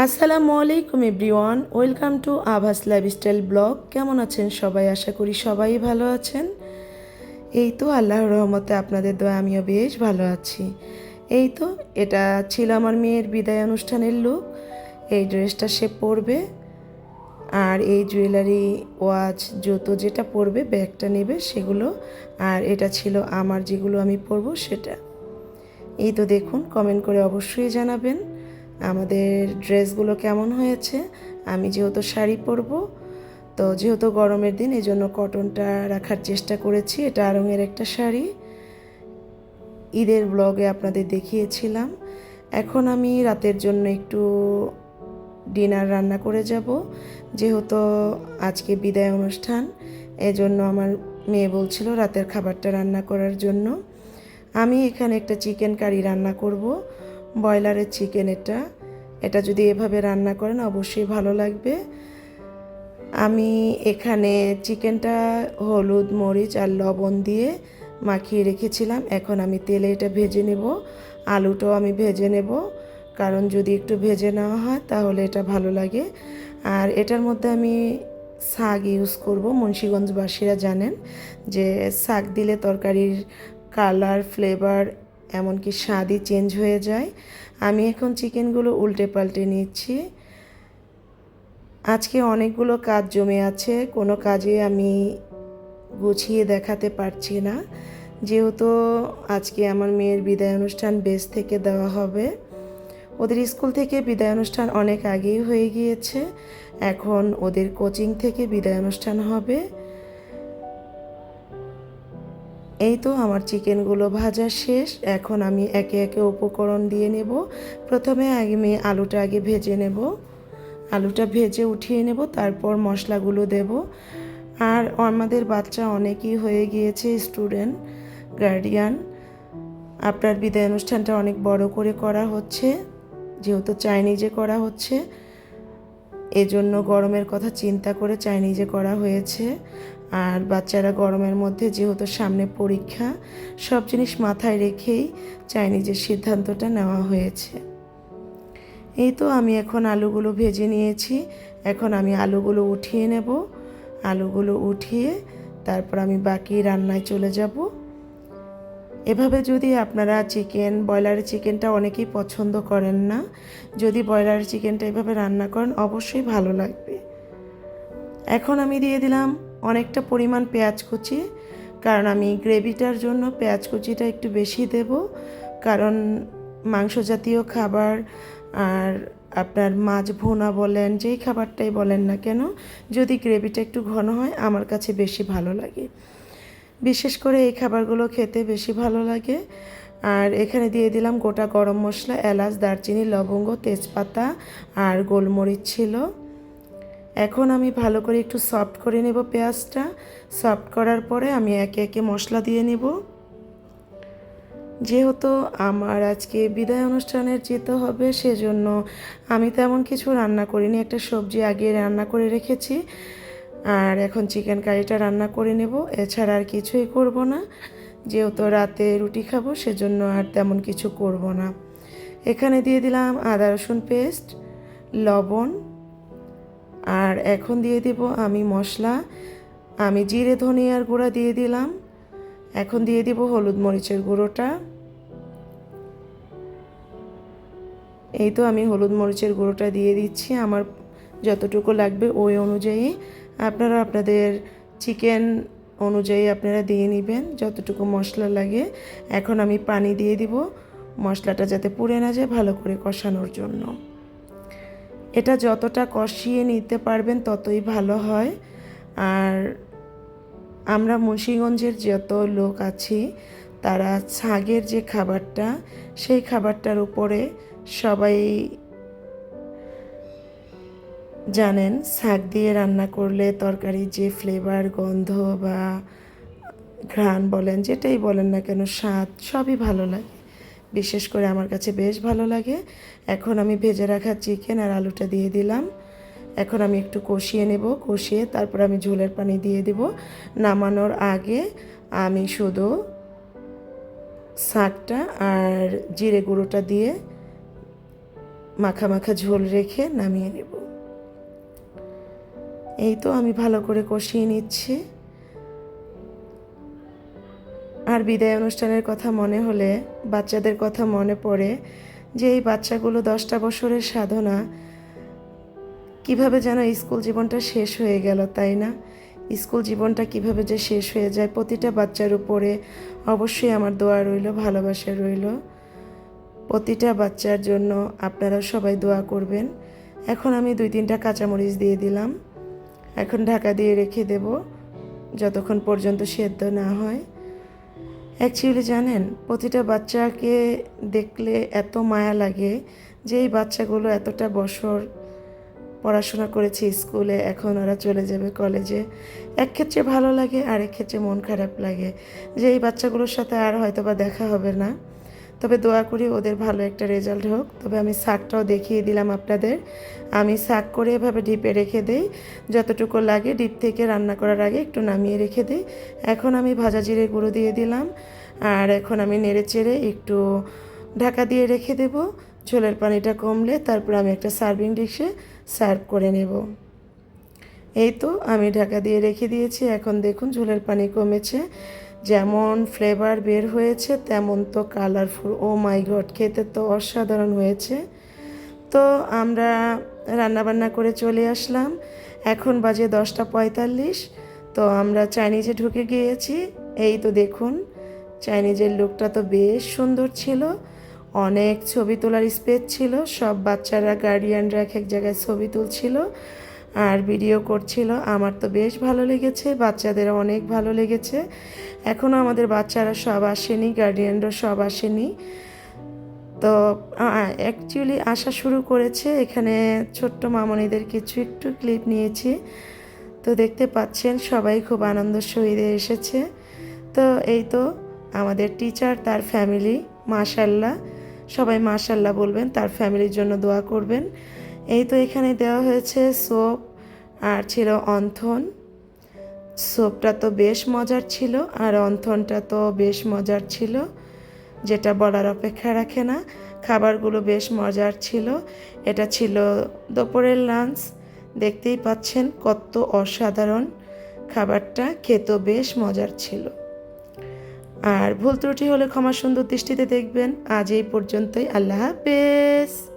আসসালামু আলাইকুম everyone, welcome to Abhas lifestyle blog. কেমন আছেন সবাই? আশা করি সবাই ভালো আছেন। এই তো আল্লাহর রহমতে আপনাদের দোয়া, আমিও বেশ ভালো আছি। এই তো, এটা ছিল আমার মেয়ের বিদায় অনুষ্ঠানের লুক এই ড্রেসটা সে পরবে। আর এই জুয়েলারি ওয়াচ জুতো যেটা পরবে, ব্যাগটা নেবে সেগুলো। আর এটা ছিল আমার যেগুলো আমি পরবো সেটা। এই তো দেখুন কমেন্ট করে অবশ্যই জানাবেন। আমাদের ড্রেসগুলো কেমন হয়েছে? আমি যেহেতু শাড়ি পরবো, তো যেহেতু গরমের দিন এই জন্য কটনটা রাখার চেষ্টা করেছি। এটা আরঙের একটা শাড়ি। ঈদের ব্লগে আপনাদের দেখিয়েছিলাম। এখন আমি রাতের জন্য একটু ডিনার রান্না করে যাব। যেহেতু আজকে বিদায় অনুষ্ঠান, এজন্য আমার মেয়ে বলছিল রাতের খাবারটা রান্না করার জন্য। আমি এখানে একটা চিকেন কারি রান্না করব। ব্রয়লারের চিকেন এটা। এটা যদি এভাবে রান্না করেন, অবশ্যই ভালো লাগবে। আমি এখানে চিকেনটা হলুদ, মরিচ আর লবণ দিয়ে মাখিয়ে রেখেছিলাম। এখন আমি তেলে এটা ভেজে নেব। আলুটাও আমি ভেজে নেব। কারণ যদি একটু ভেজে নেওয়া হয়, তাহলে এটা ভালো লাগে। আর এটার মধ্যে আমি শাক ইউজ করব। মুন্সীগঞ্জবাসীরা জানেন যে শাক দিলে তরকারির কালার ফ্লেভার এমনকি স্বাদই চেঞ্জ হয়ে যায়। আমি এখন চিকেনগুলো উল্টে পাল্টে নিচ্ছি। আজকে অনেকগুলো কাজ জমে আছে, কোনো কাজে আমি গুছিয়ে দেখাতে পারছি না। যেহেতু আজকে আমার মেয়ের বিদায় অনুষ্ঠান বেস থেকে দেওয়া হবে। ওদের স্কুল থেকে বিদায় অনুষ্ঠান অনেক আগেই হয়ে গিয়েছে। এখন ওদের কোচিং থেকে বিদায় অনুষ্ঠান হবে। এই তো আমার চিকেনগুলো ভাজা শেষ। এখন আমি একে একে উপকরণ দিয়ে নেব। প্রথমে আমি আলুটা আগে ভেজে নেব। আলুটা ভেজে উঠিয়ে নেব, তারপর মশলাগুলো দেব। আর আমাদের বাচ্চা অনেকই হয়ে গিয়েছে, স্টুডেন্ট, গার্ডিয়ান। আপনার বিদায় অনুষ্ঠানটা অনেক বড় করে করা হচ্ছে, যেহেতু চাইনিজে করা হচ্ছে। এজন্য গরমের কথা চিন্তা করে চাইনিজে করা হয়েছে। আর বাচ্চারা গরমের মধ্যে যেহেতু সামনে পরীক্ষা, সব জিনিস মাথায় রেখেই চাইনিজের সিদ্ধান্তটা নেওয়া হয়েছে। এই তো আমি এখন আলুগুলো ভেজে নিয়েছি। এখন আমি আলুগুলো উঠিয়ে নেব। আলুগুলো উঠিয়ে তারপর আমি বাকি রান্নায় চলে যাব। এভাবে যদি আপনারা চিকেন ব্রয়লারের চিকেনটা অনেকেই পছন্দ করেন না, যদি ব্রয়লারের চিকেনটা এভাবে রান্না করেন, অবশ্যই ভালো লাগবে। এখন আমি দিয়ে দিলাম অনেকটা পরিমাণ পেঁয়াজ কুচি, কারণ আমি গ্রেভিটার জন্য পেঁয়াজ কুচিটা একটু বেশি দেব, কারণ মাংস জাতীয় খাবার আর আপনার মাছ ভুনা বলেন, যেই খাবারটাই বলেন না কেন, যদি গ্রেভিটা একটু ঘন হয় আমার কাছে বেশি ভালো লাগে। বিশেষ করে এই খাবারগুলো খেতে বেশি ভালো লাগে। আর এখানে দিয়ে দিলাম গোটা গরম মশলা, এলাচ, দারচিনি, লবঙ্গ, তেজপাতা আর গোলমরিচ ছিল। এখন আমি ভালো করে একটু সফট করে নেব পেঁয়াজটা। সফট করার পরে আমি একে একে মশলা দিয়ে নেব। যেহেতু আমার আজকে বিদায় অনুষ্ঠানের যেতে হবে, সেজন্য আমি তেমন কিছু রান্না করিনি। একটা সবজি আগে রান্না করে রেখেছি, আর এখন চিকেন কারিটা রান্না করে নেব। এছাড়া আর কিছুই করব না। যেহেতু রাতে রুটি খাব, সেজন্য আর তেমন কিছু করব না। এখানে দিয়ে দিলাম আদা রসুন পেস্ট, লবণ আর এখন দিয়ে দেব আমি মশলা। আমি জিরে ধনিয়ার গুঁড়া দিয়ে দিলাম। এখন দিয়ে দিব হলুদ মরিচের গুঁড়োটা। এই তো আমি হলুদ মরিচের গুঁড়োটা দিয়ে দিচ্ছি। আমার যতটুকু লাগবে ওই অনুযায়ী। আপনারা আপনাদের চিকেন অনুযায়ী আপনারা দিয়ে নেবেন, যতটুকু মশলা লাগে। এখন আমি পানি দিয়ে দিব। মশলাটা যাতে পুড়ে না যায়, ভালো করে কষানোর জন্য। এটা যতটা কষিয়ে নিতে পারবেন ততই ভালো হয়। আর আমরা মুন্সীগঞ্জের যত লোক আছি, তারা ছাগের যে খাবারটা, সেই খাবারটার উপরে সবাই জানেন, শাক দিয়ে রান্না করলে তরকারির যে ফ্লেভার গন্ধ বা ঘ্রাণ বলেন, যেটাই বলেন না কেন, স্বাদ সবই ভালো লাগে। বিশেষ করে আমার কাছে বেশ ভালো লাগে। এখন আমি ভেজে রাখা চিকেন আর আলুটা দিয়ে দিলাম। এখন আমি একটু কষিয়ে নেব, কষিয়ে তারপর আমি ঝোলের পানি দিয়ে দেব। নামানোর আগে আমি শুধু শাকটা আর জিরে গুঁড়োটা দিয়ে মাখা মাখা ঝোল রেখে নামিয়ে নেব। এই তো আমি ভালো করে কষিয়ে নিচ্ছি। আর বিদায় অনুষ্ঠানের কথা মনে হলে, বাচ্চাদের কথা মনে পড়ে যে এই বাচ্চাগুলো দশটা বছরের সাধনা। কীভাবে যেন স্কুল জীবনটা শেষ হয়ে গেল, তাই না? স্কুল জীবনটা কীভাবে যে শেষ হয়ে যায়, প্রতিটা বাচ্চার উপরে অবশ্যই আমার দোয়া রইল, ভালোবাসা রইল। প্রতিটা বাচ্চার জন্য আপনারা সবাই দোয়া করবেন। এখন আমি দুই তিনটা কাঁচামরিচ দিয়ে দিলাম। এখন ঢাকা দিয়ে রেখে দেব, যতক্ষণ পর্যন্ত সেদ্ধ না হয়। অ্যাকচুয়ালি জানেন, প্রতিটা বাচ্চাকে দেখলে এত মায়া লাগে যে এই বাচ্চাগুলো এতটা বছর পড়াশোনা করেছে স্কুলে, এখন ওরা চলে যাবে কলেজে। এক ক্ষেত্রে ভালো লাগে আর এক ক্ষেত্রে মন খারাপ লাগে যে এই বাচ্চাগুলোর সাথে আর হয়তো বা দেখা হবে না। তবে দোয়া করি ওদের ভালো একটা রেজাল্ট হোক। তবে আমি শাকটাও দেখিয়ে দিলাম আপনাদের। আমি শাক করে এভাবে ডিপে রেখে দেই। যতটুকু লাগে ডিপ থেকে রান্না করার আগে একটু নামিয়ে রেখে দিই। এখন আমি ভাজা জিরে গুঁড়ো দিয়ে দিলাম। আর এখন আমি নেড়ে চেড়ে একটু ঢাকা দিয়ে রেখে দেব। ঝোলের পানিটা কমলে তারপর আমি একটা সার্ভিং ডিশে সার্ভ করে নেব। এই তো আমি ঢাকা দিয়ে রেখে দিয়েছি। এখন দেখুন ঝোলের পানি কমেছে। যেমন ফ্লেভার বের হয়েছে, তেমন তো কালারফুল ও মাই গড খেতে তো অসাধারণ হয়েছে। তো আমরা রান্নাবান্না করে চলে আসলাম। এখন বাজে দশটা পঁয়তাল্লিশ। তো আমরা চাইনিজে ঢুকে গিয়েছি। এই তো দেখুন, চাইনিজের লুকটা তো বেশ সুন্দর ছিল। অনেক ছবি তোলার স্পেস ছিল। সব বাচ্চারা গার্ডিয়ানরা এক এক জায়গায় ছবি তুলছিল। আর ভিডিও করছিল। আমার তো বেশ ভালো লেগেছে, বাচ্চাদের অনেক ভালো লেগেছে। এখনও আমাদের বাচ্চারা সব আসেনি গার্ডিয়ানরা সব আসেনি। তো অ্যাকচুয়ালি আসা শুরু করেছে। এখানে ছোট্ট মামনিদের কিছু একটু ক্লিপ নিয়েছি। তো দেখতে পাচ্ছেন, সবাই খুব আনন্দ সহিত এসেছে। তো, এই তো আমাদের টিচার তার ফ্যামিলি মাশাল্লাহ। সবাই মাশাল্লাহ বলবেন, তার ফ্যামিলির জন্য দোয়া করবেন। এই তো এখানে দেওয়া হয়েছে সোপ আর ছিল অন্থন। সোপটা তো বেশ মজার ছিল আর অন্থনটা তো বেশ মজার ছিল, যেটা বলার অপেক্ষা রাখে না। খাবারগুলো বেশ মজার ছিল। এটা ছিল দুপুরের লাঞ্চ। দেখতেই পাচ্ছেন কত অসাধারণ খাবারটা, খেতেও বেশ মজার ছিল। আর ভুল ত্রুটি হলে ক্ষমা সুন্দর দৃষ্টিতে দেখবেন। আজ এই পর্যন্তই। আল্লাহ হাফেজ।